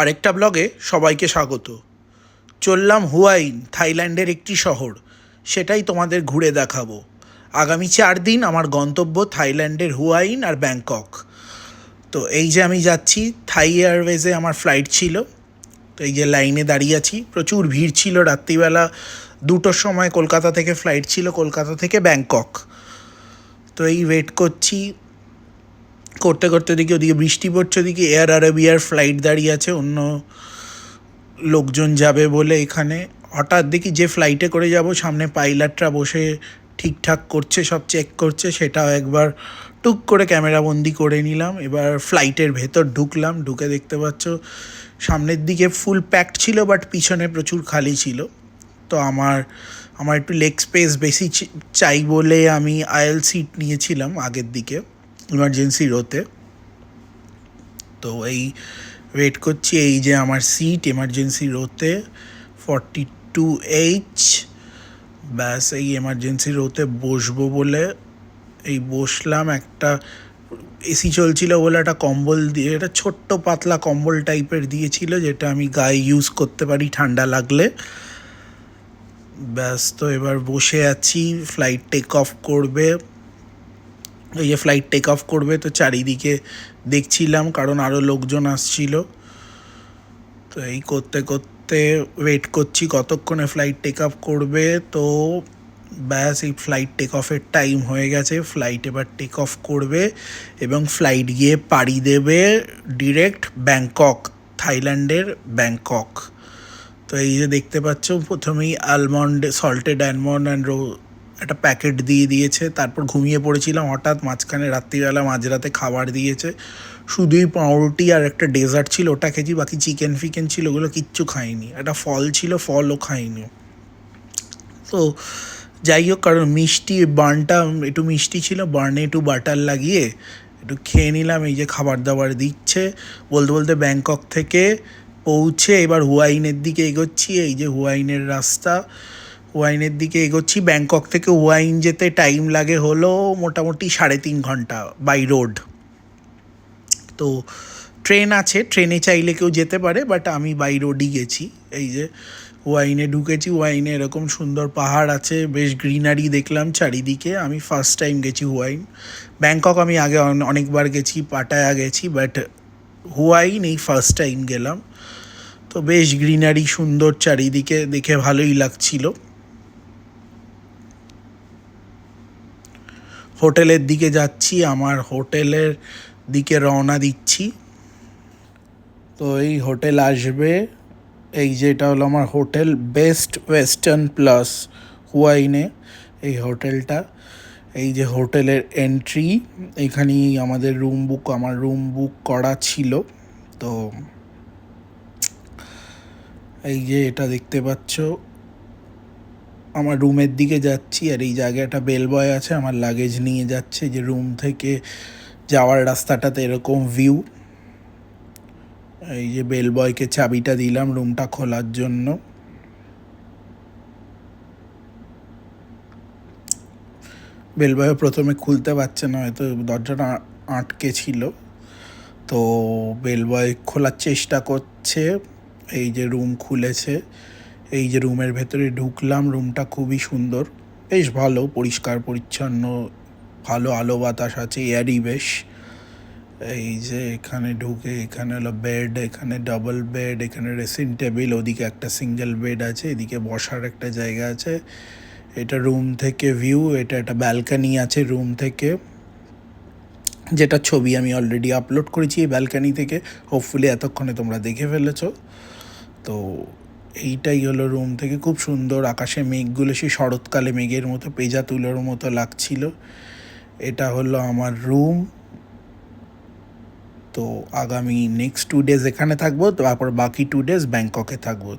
আরেকটা ব্লগে সবাইকে স্বাগত। চললাম হুয়াইন, থাইল্যান্ডের একটি শহর। সেটাই তোমাদের ঘুরে দেখাবো। আগামী চার দিন আমার গন্তব্য থাইল্যান্ডের হুয়াইন আর ব্যাংকক। তো এই যে আমি যাচ্ছি, থাই এয়ারওয়েজে আমার ফ্লাইট ছিল। তো এই যে লাইনে দাঁড়িয়ে আছি, প্রচুর ভিড় ছিল রাত্রিবেলা দুটোর সময় কলকাতা থেকে ফ্লাইট ছিল কলকাতা থেকে ব্যাংকক। তো এই ওয়েট করছি করতে করতে দেখি ওদিকে বৃষ্টি পড়ছে, ওদিকে এয়ার আরাবিয়ার ফ্লাইট দাঁড়িয়ে আছে, অন্য লোকজন যাবে বলে এখানে। হঠাৎ দেখি যে ফ্লাইটে করে যাব, সামনে পাইলটরা বসে ঠিকঠাক করছে, সব চেক করছে, সেটাও একবার টুক করে ক্যামেরা বন্দি করে নিলাম। এবার ফ্লাইটের ভেতর ঢুকলাম, ঢুকে দেখতে পাচ্ছ সামনের দিকে ফুল প্যাকড ছিল বাট পিছনে প্রচুর খালি ছিল। তো আমার আমার একটু লেগ স্পেস বেশি চাই বলে আমি আয়েল সিট নিয়েছিলাম আগের দিকে। ইমার্জেন্সি রোতে। তো এই ওয়েট করছি, এই যে আমার সিট এমার্জেন্সি রোতে ফর্টি টু এইচ ব্যাস এই এমার্জেন্সি রোতে বসবো বলে এই বসলাম একটা এসি চলছিল বলে একটা কম্বল দিয়ে, একটা ছোট্ট পাতলা কম্বল টাইপের দিয়েছিল যেটা আমি গায়ে ইউজ করতে পারি ঠান্ডা লাগলে। ব্যাস তো এবার বসে আছি ফ্লাইট টেক অফ করবে। এই যে ফ্লাইট টেক অফ করবে, তো চারিদিকে দেখছিলাম কারণ আরও লোকজন আসছিল। তো এই করতে করতে ওয়েট করছি কতক্ষণে ফ্লাইট টেক অফ করবে, তো ব্যাস এই ফ্লাইট টেক অফের টাইম হয়ে গেছে। ফ্লাইট এবার টেক অফ করবে এবং ফ্লাইট গিয়ে পাড়ি দেবে ডিরেক্ট ব্যাংকক থাইল্যান্ডের ব্যাংকক তো এই যে দেখতে পাচ্ছ, প্রথমেই almond salted almond and raw একটা প্যাকেট দিয়ে দিয়েছে, তারপর ঘুমিয়ে পড়েছিলাম হঠাৎ মাঝখানে রাত্রিবেলা মাঝরাতে খাবার দিয়েছে। শুধুই পাউরুটি আর একটা ডেজার্ট ছিল, ওটা খেয়েছি, বাকি চিকেন ফিকেন ছিল, ওগুলো কিচ্ছু খাইনি। একটা ফল ছিল, ফলও খাইনি। তো যাই হোক, কারণ মিষ্টি বার্নটা একটু মিষ্টি ছিল বার্নে একটু বাটার লাগিয়ে একটু খেয়ে নিলাম, এই যে খাবার দাবার দিচ্ছে। বলতে বলতে ব্যাংকক থেকে পৌঁছে এবার হুয়াইনের দিকে এগোচ্ছি, এই যে হুয়াইনের রাস্তা। হুয়াইনের দিকে এগোচ্ছি। ব্যাংকক থেকে ওয়াইন যেতে টাইম লাগে হলো মোটামুটি সাড়ে তিন ঘণ্টা বাই রোড। তো ট্রেন আছে, ট্রেনে চাইলে কেউ যেতে পারে, বাট আমি বাই রোডই গেছি। এই যে ওয়াইনে ঢুকেছি, ওয়াইনে এরকম সুন্দর পাহাড় আছে, বেশ গ্রিনারি দেখলাম চারিদিকে। আমি ফার্স্ট টাইম গেছি হুয়াইন ব্যাংকক আমি আগে অনেকবার গেছি, পাটায়া গেছি, বাট হুয়াইন এই ফার্স্ট টাইম গেলাম। তো বেশ গ্রিনারি, সুন্দর চারিদিকে, দেখে ভালোই লাগছিল। হোটেলের দিকে যাচ্ছি, আমার হোটেলের দিকে রওনা দিচ্ছি। তো এই হোটেল আসবে, এই যেটা হলো আমার হোটেল বেস্ট ওয়েস্টার্ন প্লাস হুয়াইনে, এই হোটেলটা। এই যে হোটেলের এন্ট্রি, এখানেই আমাদের রুম বুক, আমার রুম বুক করা ছিল। তো এই যে এটা দেখতে পাচ্ছ আমার রুমের দিকে যাচ্ছি আর এই জায়গায় একটা বেল বয় আছে, আমার লাগেজ নিয়ে যাচ্ছে। যে রুম থেকে যাওয়ার রাস্তাটাতে এরকম ভিউ এই যে বেল বয়কে চাবিটা দিলাম রুমটা খোলার জন্য। বেল বয় প্রথমে খুলতে পারছে না, হয়তো দরজাটা আটকে ছিল। তো বেল বয় খোলার চেষ্টা করছে, এই যে রুম খুলেছে। এই যে রুমের ভেতরে ঢুকলাম, রুমটা খুবই সুন্দর। বেশ ভালো, পরিষ্কার, পরিচ্ছন্ন, ভালো আলো বাতাস আছে এয়ারি বেশ। এই যে এখানে ঢুকে, এখানে হলো বেড এখানে ডাবল বেড এখানে ড্রেসিং টেবিল ওদিকে একটা সিঙ্গেল বেড আছে, এদিকে বসার একটা জায়গা আছে। এটা রুম থেকে ভিউ এটা একটা ব্যালকানি আছে রুম থেকে। যেটা ছবি আমি অলরেডি আপলোড করেছি এই ব্যালকানি থেকে। হোপফুলি এতক্ষণে তোমরা দেখে ফেলেছো। তো এইটাই হলো রুম থেকে খুব সুন্দর আকাশে মেঘগুলো, সেই শরৎকালে মেঘের মতো পেজা তুলোর মতো লাগছিল। এটা হলো আমার রুম তো আগামী নেক্সট টু ডেজ এখানে থাকব, তারপর বাকি টু ডেজ ব্যাংককে থাকব।